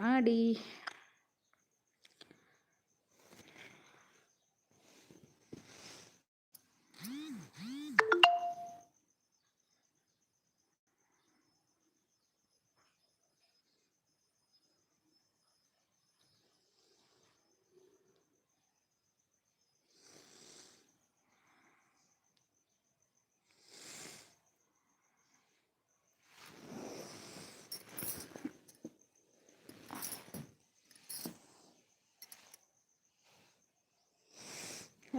ಮಾಡಿ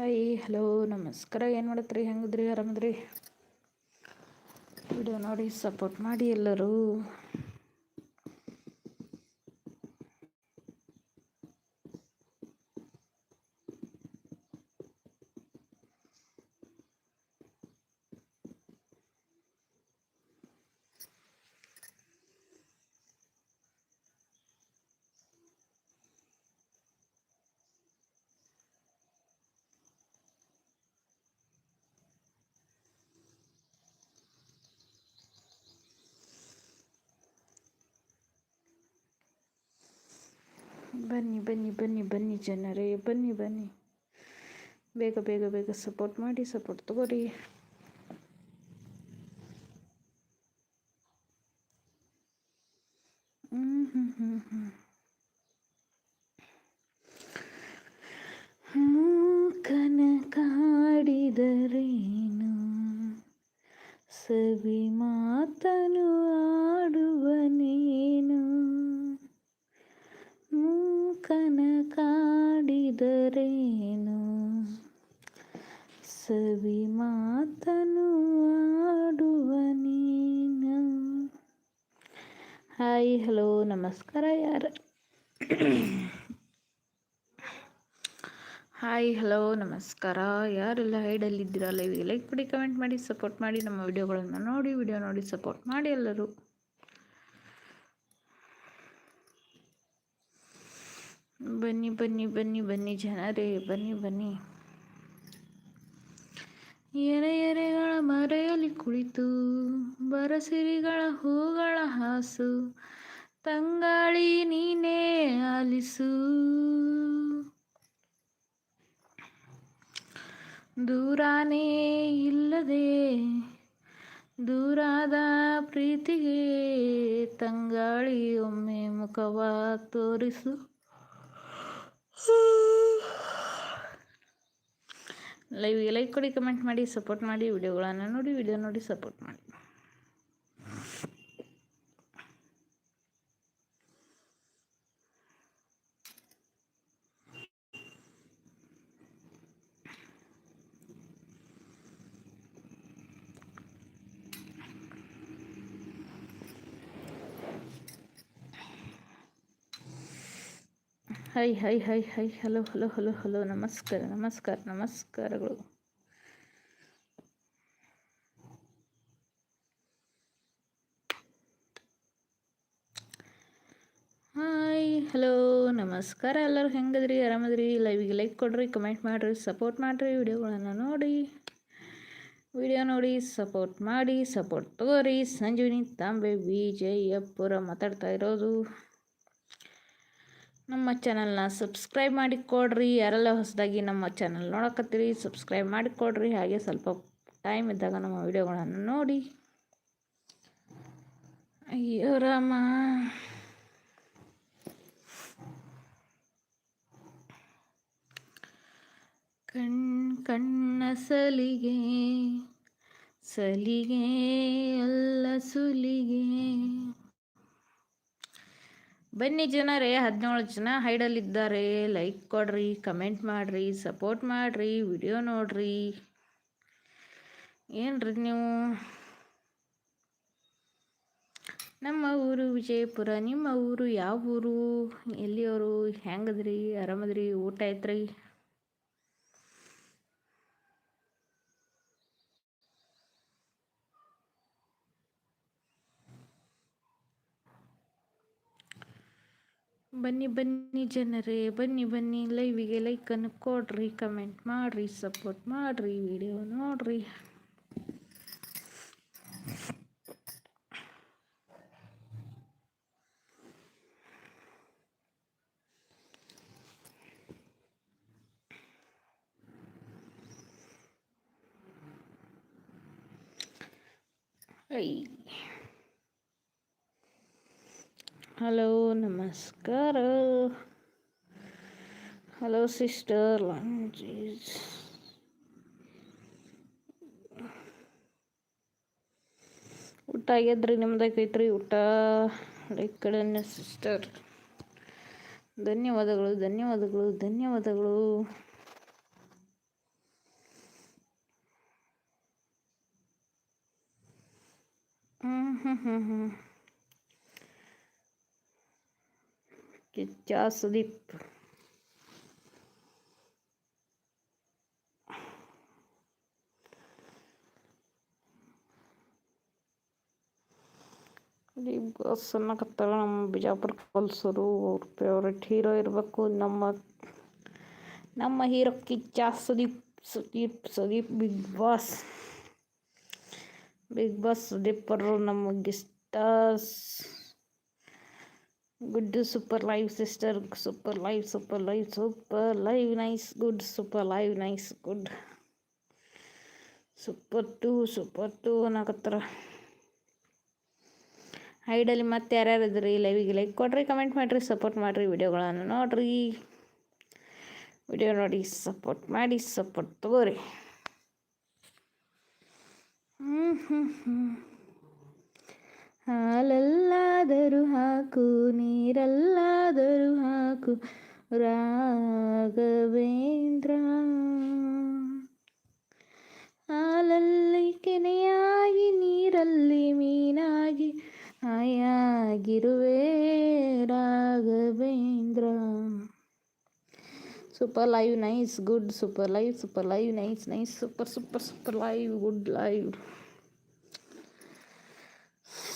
hi hello ನಮಸ್ಕಾರ. ಏನು ಮಾಡತ್ರಿ ಹೆಂಗದ್ರಿ? ಆರಾಮದ್ರಿ? ವಿಡಿಯೋ ನೋಡಿ ಸಪೋರ್ಟ್ ಮಾಡಿ ಎಲ್ಲರೂ. ಬನ್ನಿ ಬನ್ನಿ ಬನ್ನಿ ಬನ್ನಿ ಜನರೇ ಬನ್ನಿ ಬನ್ನಿ. ಬೇಗ ಬೇಗ ಬೇಗ ಸಪೋರ್ಟ್ ಮಾಡಿ ಸಪೋರ್ಟ್ ತಗೋರಿ. ಕಾಡಿದರೇನು ಸವಿ ಮಾತನು ಆಡುವನೇನು ಹಾಯ್, ಹಲೋ, ನಮಸ್ಕಾರ ಯಾರ? ಹಾಯ್, ಹಲೋ, ನಮಸ್ಕಾರ. ಯಾರೆಲ್ಲ ಹೈಡಲ್ಲಿದ್ದೀರಾ ಲೈವ್ಗೆ ಲೈಕ್ ಮಾಡಿ ಕಮೆಂಟ್ ಮಾಡಿ ಸಪೋರ್ಟ್ ಮಾಡಿ ನಮ್ಮ ವಿಡಿಯೋಗಳನ್ನು ನೋಡಿ ವಿಡಿಯೋ ನೋಡಿ ಸಪೋರ್ಟ್ ಮಾಡಿ ಎಲ್ಲರೂ. ಬನ್ನಿ ಬನ್ನಿ ಬನ್ನಿ ಬನ್ನಿ ಜನರೇ, ಬನ್ನಿ ಬನ್ನಿ. ಎರೆ ಎರೆಗಳ ಮರೆಯಲ್ಲಿ ಕುಳಿತು, ಬರಸಿರಿಗಳ ಹೂಗಳ ಹಾಸು, ತಂಗಾಳಿ ನೀನೇ ಆಲಿಸು. ದೂರಾನೇ ಇಲ್ಲದೆ, ದೂರಾದ ಪ್ರೀತಿಗೆ ತಂಗಾಳಿ ಒಮ್ಮೆ ಮುಖವ ತೋರಿಸು. ಲೈವ್ಗೆ ಲೈಕ್ ಕೊಡಿ ಕಮೆಂಟ್ ಮಾಡಿ ಸಪೋರ್ಟ್ ಮಾಡಿ ವಿಡಿಯೋಗಳನ್ನು ನೋಡಿ ವಿಡಿಯೋ ನೋಡಿ ಸಪೋರ್ಟ್ ಮಾಡಿ. Hi hi hi hi, hello hello hello hello, ನಮಸ್ಕಾರ ನಮಸ್ಕಾರ, ನಮಸ್ಕಾರಗಳು. ಹಾಯ್, ಹಲೋ, ನಮಸ್ಕಾರ, ಎಲ್ಲರೂ ಹೆಂಗದ್ರಿ, ಆರಾಮದ್ರಿ? ಲೈವಿಗೆ ಲೈಕ್ ಕೊಡ್ರಿ ಕಮೆಂಟ್ ಮಾಡಿರಿ ಸಪೋರ್ಟ್ ಮಾಡಿರಿ ವಿಡಿಯೋಗಳನ್ನು ನೋಡಿ. ವಿಡಿಯೋ ನೋಡಿ ಸಪೋರ್ಟ್ ಮಾಡಿ ಸಪೋರ್ಟ್ ತಗೋರಿ. ಸಂಜೀವಿನಿ ತಾಂಬೆ, ವಿಜಯಪುರ ಮಾತಾಡ್ತಾ ಇರೋದು. ನಮ್ಮ ಚಾನಲ್ನ ಸಬ್ಸ್ಕ್ರೈಬ್ ಮಾಡಿ ಕೊಡ್ರಿ. ಯಾರೆಲ್ಲ ಹೊಸದಾಗಿ ನಮ್ಮ ಚಾನಲ್ ನೋಡಕತ್ತೀರಿ ಸಬ್ಸ್ಕ್ರೈಬ್ ಮಾಡಿ ಕೊಡ್ರಿ. ಹಾಗೆ ಸ್ವಲ್ಪ ಟೈಮ್ ಇದ್ದಾಗ ನಮ್ಮ ವಿಡಿಯೋಗಳನ್ನು ನೋಡಿ. ಅಯ್ಯೋ ರಾಮ. ಕಣ್, ಕಣ್ಣ ಸಲಿಗೆ ಸಲಿಗೆ ಅಲ್ಲ ಸುಲಿಗೆ. ಬನ್ನಿ ಜನರೇ, ಹದಿನೇಳು ಜನ ಹೈಡಲ್ಲಿದ್ದಾರೆ ಲೈಕ್ ಕೊಡ್ರಿ ಕಮೆಂಟ್ ಮಾಡಿರಿ ಸಪೋರ್ಟ್ ಮಾಡಿರಿ ವಿಡಿಯೋ ನೋಡ್ರಿ. ಏನ್ರಿ ನೀವು? ನಮ್ಮ ಊರು ವಿಜಯಪುರ, ನಿಮ್ಮ ಊರು ಯಾವ ಊರು? ಎಲ್ಲಿಯವರು? ಹೆಂಗದ್ರಿ? ಆರಾಮದ್ರಿ? ಊಟ ಐತ್ರಿ ಬನ್ನಿ ಬನ್ನಿ ಜನರೇ ಬನ್ನಿ ಬನ್ನಿ ಲೈವಿಗೆ ಲೈಕನ್ನು ಕೊಡ್ರಿ ಕಮೆಂಟ್ ಮಾಡಿರಿ ಸಪೋರ್ಟ್ ಮಾಡಿರಿ ವಿಡಿಯೋ ನೋಡ್ರಿ ಐ ಹಲೋ, ನಮಸ್ಕಾರ. ಹಲೋ, ಸಿಸ್ಟರ್ ಲಾಂಗ್ವೇಜ್ ಊಟ ಆಗ್ಯದ್ರಿ ನಿಮ್ದಾಗೈತ್ರಿ ಊಟ ಕಡೆ ಸಿಸ್ಟರ್. ಧನ್ಯವಾದಗಳು ಧನ್ಯವಾದಗಳು ಧನ್ಯವಾದಗಳು. ಹ್ಞೂ ಹ್ಞೂ ಹ್ಞೂ ಹ್ಞೂ ಕಿಚ್ಚ ಸುದೀಪ್ ದೀಪ್ ಬಾಸ್ ಅನ್ನಕತ್ತಾಳ ನಮ್ಮ ಬಿಜಾಪುರ ಕಲ್ಸರು ಅವ್ರ ಫೇವ್ರೆಟ್ ಹೀರೋ ಇರಬೇಕು ನಮ್ಮ ನಮ್ಮ hero Kichcha Sudeep Sudeep Sudeep big boss big boss ಸುದೀಪರು ನಮಗೆ stars good super live sister super live super live super live nice good super live nice good super too super too ಅನ್ನಕತ್ತಾರ. ಐಡಲ್ಲಿ ಮತ್ತೆ ಯಾರ್ಯಾರು ಇದ್ರಿ? ಲೈವಿಗೆ like ಕೊಡ್ರಿ comment ಮಾಡಿರಿ support ಮಾಡಿರಿ ವಿಡಿಯೋಗಳನ್ನು ನೋಡ್ರಿ. ವಿಡಿಯೋ ನೋಡಿ ಸಪೋರ್ಟ್ ಮಾಡಿ ಸಪೋರ್ಟ್ ತಗೋರಿ. ಹ್ಞೂ ಹ್ಞೂ ಹ್ಞೂ ಹಾಲಲ್ಲಾದರೂ ಹಾಕು, ನೀರಲ್ಲಾದರೂ ಹಾಕು, ರಾಘವೇಂದ್ರ. ಹಾಲಲ್ಲಿ ಕೆನೆಯಾಗಿ, ನೀರಲ್ಲಿ ಮೀನಾಗಿ ಆಯಾಗಿರುವೆ Raghavendra. Super live nice good super live super live nice nice super super super live good live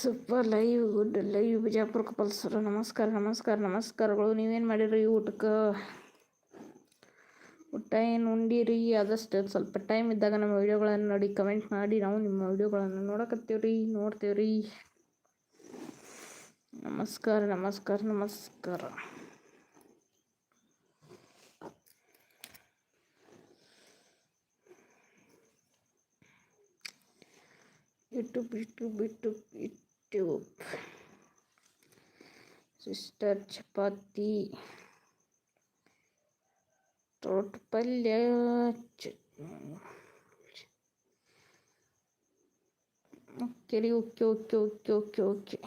super live, good live. Bijapura ಕಪಲ್ಸರು ನಮಸ್ಕಾರ ನಮಸ್ಕಾರ, ನಮಸ್ಕಾರಗಳು. ನೀವೇನು ಮಾಡಿರಿ ಊಟಕ್ಕೆ? ಊಟ ಏನು ಉಂಡಿರಿ? ಆದಷ್ಟು ಸ್ವಲ್ಪ ಟೈಮ್ ಇದ್ದಾಗ ನಮ್ಮ ವಿಡಿಯೋಗಳನ್ನು ನೋಡಿ ಕಮೆಂಟ್ ಮಾಡಿ. ನಾವು ನಿಮ್ಮ ವಿಡಿಯೋಗಳನ್ನು ನೋಡ್ತೀವಿ ರೀ ನಮಸ್ಕಾರ ನಮಸ್ಕಾರ ನಮಸ್ಕಾರ. YouTube YouTube YouTube YouTube sister chapati ತೋಟ ಪಲ್ಯ ಓಕೆ ರೀ okay okay okay okay okay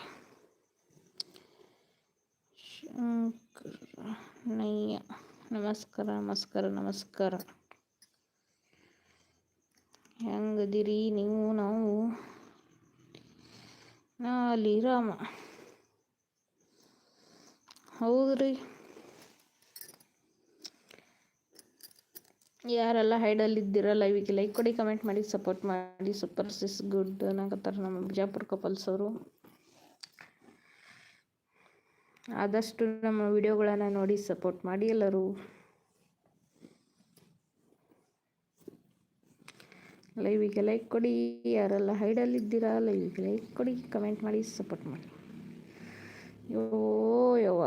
Shankaranayya ನಮಸ್ಕಾರ ನಮಸ್ಕಾರ ನಮಸ್ಕಾರ ಹೆಂಗದಿರಿ ನೀವು ನಾವು ನಾಲಿ ರಾಮ ಹೌದ್ರಿ. ಯಾರೆಲ್ಲ ಹೈಡಲ್ಲಿದ್ದೀರ ಲೈವಿಗೆ ಲೈಕ್ ಕೊಡಿ ಕಮೆಂಟ್ ಮಾಡಿ ಸಪೋರ್ಟ್ ಮಾಡಿ. ಸೂಪರ್ ಸಿಸ್ ಗುಡ್ ಅನ್ನಕತ್ತಾರೆ ನಮ್ಮ ಬಿಜಾಪುರ ಕಪಲ್ಸ್ ಅವರು. ಆದಷ್ಟು ನಮ್ಮ ವಿಡಿಯೋಗಳನ್ನು ನೋಡಿ ಸಪೋರ್ಟ್ ಮಾಡಿ ಎಲ್ಲರೂ. ಲೈವಿಗೆ ಲೈಕ್ ಕೊಡಿ, ಯಾರೆಲ್ಲ ಹೈಡಲ್ಲಿದ್ದೀರಾ ಲೈವಿಗೆ ಲೈಕ್ ಕೊಡಿ ಕಮೆಂಟ್ ಮಾಡಿ ಸಪೋರ್ಟ್ ಮಾಡಿ. ಯೋ ಯವ್ವ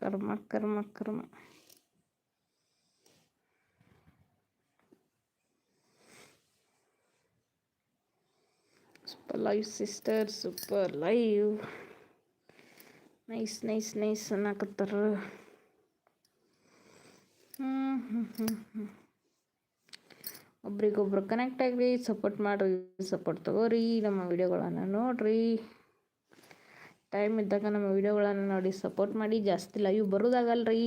ಕರ್ಮ ಕರ್ಮ ಕರ್ಮ. Super live sister super live nice nice nice ಅನ್ನಕತ್ತಾರ. ಹ್ಞೂ ಹ್ಞೂ ಹ್ಞೂ ಒಬ್ರಿಗೊಬ್ರು ಕನೆಕ್ಟ್ ಆಗ್ರಿ ಸಪೋರ್ಟ್ ಮಾಡಿರಿ ಸಪೋರ್ಟ್ ತಗೋರಿ ನಮ್ಮ ವಿಡಿಯೋಗಳನ್ನು ನೋಡ್ರಿ. ಟೈಮ್ ಇದ್ದಾಗ ನಮ್ಮ ವಿಡಿಯೋಗಳನ್ನು ನೋಡಿ ಸಪೋರ್ಟ್ ಮಾಡಿ, ಜಾಸ್ತಿ ಲೈವ್ ಬರೋದಾಗಲ್ರಿ.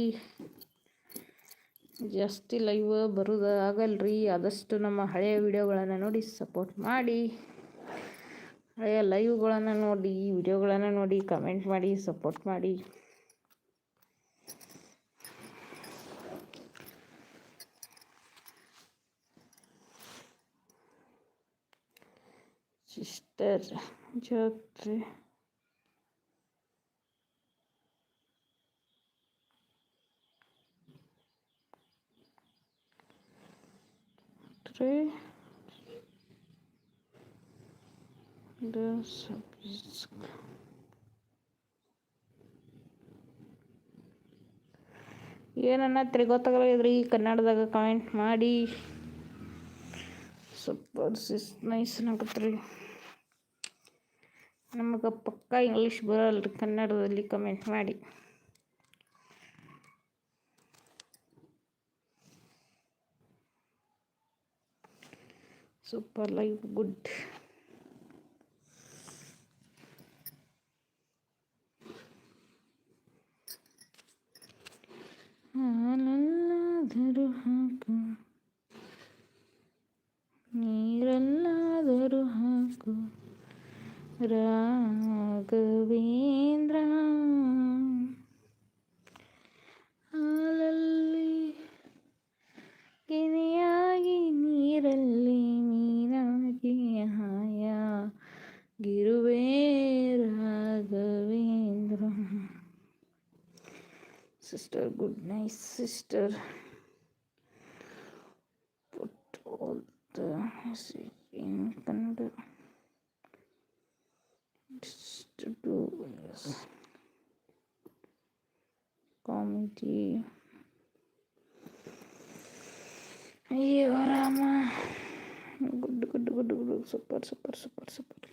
ಜಾಸ್ತಿ ಲೈವ್ ಬರೋದಾಗಲ್ರಿ. ಆದಷ್ಟು ನಮ್ಮ ಹಳೆಯ ವಿಡಿಯೋಗಳನ್ನು ನೋಡಿ ಸಪೋರ್ಟ್ ಮಾಡಿ. ಹಳೆಯ ಲೈವ್ಗಳನ್ನು ನೋಡಿ ವಿಡಿಯೋಗಳನ್ನು ನೋಡಿ ಕಮೆಂಟ್ ಮಾಡಿ ಸಪೋರ್ಟ್ ಮಾಡಿ. ಸಿಸ್ಟರ್ ಜೋತ್ರಿ ಏನನ್ನ. ಏನನ್ನತ್ರಿ ಗೊತ್ತಾಗಲ್ರಿ ಕನ್ನಡದಾಗ ಕಮೆಂಟ್ ಮಾಡಿ. ಸಿಸ್ ನೈಸ್ ಅನ್ನಕತ್ರಿ ನಮಗೆ ಪಕ್ಕಾ ಇಂಗ್ಲೀಷ್ ಬರಲ್ಲ ಕನ್ನಡದಲ್ಲಿ ಕಮೆಂಟ್ ಮಾಡಿ. ಸೂಪರ್ ಲೈಫ್ ಗುಡ್ ಹಾಲಲ್ಲಾದರೂ ಹಾಕು. ನೀರಲ್ಲಾದರೂ ಹಾಕು. ರಾಘವೇಂದ್ರ ಹಾಲಲ್ಲಿ ಗಿನಿಯಾಗಿ ನೀರಲ್ಲಿ ಮೀನಾಗಿ ಹಾಯ ಗಿರುವೇ Raghavendra sister good night sister put all the to do yes. Comedy. ಅಯ್ಯೋ Rama good good good good super super super super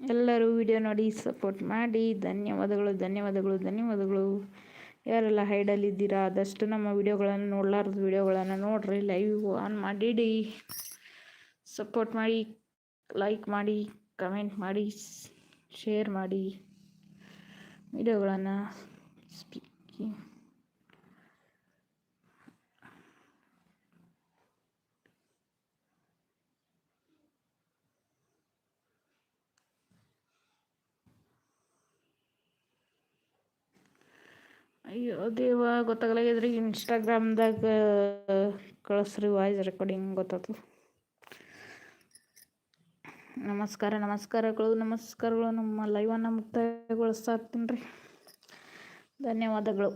ಎಲ್ಲರೂ ವಿಡಿಯೋ ನೋಡಿ ಸಪೋರ್ಟ್ ಮಾಡಿ. ಧನ್ಯವಾದಗಳು ಧನ್ಯವಾದಗಳು ಧನ್ಯವಾದಗಳು. ಯಾರೆಲ್ಲ ಹೈಡಲ್ಲಿದ್ದೀರಾ ಆದಷ್ಟು ನಮ್ಮ ವಿಡಿಯೋಗಳನ್ನು ನೋಡಲಾರ್ದ ವಿಡಿಯೋಗಳನ್ನು ನೋಡ್ರಿ ಲೈವ್ ಆನ್ ಮಾಡಿಡಿ. ಸಪೋರ್ಟ್ ಮಾಡಿ ಲೈಕ್ ಮಾಡಿ ಕಮೆಂಟ್ ಮಾಡಿ ಶೇರ್ ಮಾಡಿ. ವಿಡಿಯೋಗಳನ್ನು ಸ್ಪೀಕಿಂಗ್ ಅಯ್ಯೋ, ದೇವ ಗೊತ್ತಾಗಲಾಗಿದ್ರಿ ಇನ್ಸ್ಟಾಗ್ರಾಮ್ದಾಗ ಕಳಿಸ್ರಿ ವಾಯ್ಸ್ ರೆಕಾರ್ಡಿಂಗ್ ಗೊತ್ತಾತು. ನಮಸ್ಕಾರ, ನಮಸ್ಕಾರಗಳು ನಮಸ್ಕಾರಗಳು ನಮ್ಮ ಲೈವನ್ನು ಮುಕ್ತಾಯಗೊಳಿಸ್ತಾ ಇರ್ತೀನಿ ರೀ ಧನ್ಯವಾದಗಳು.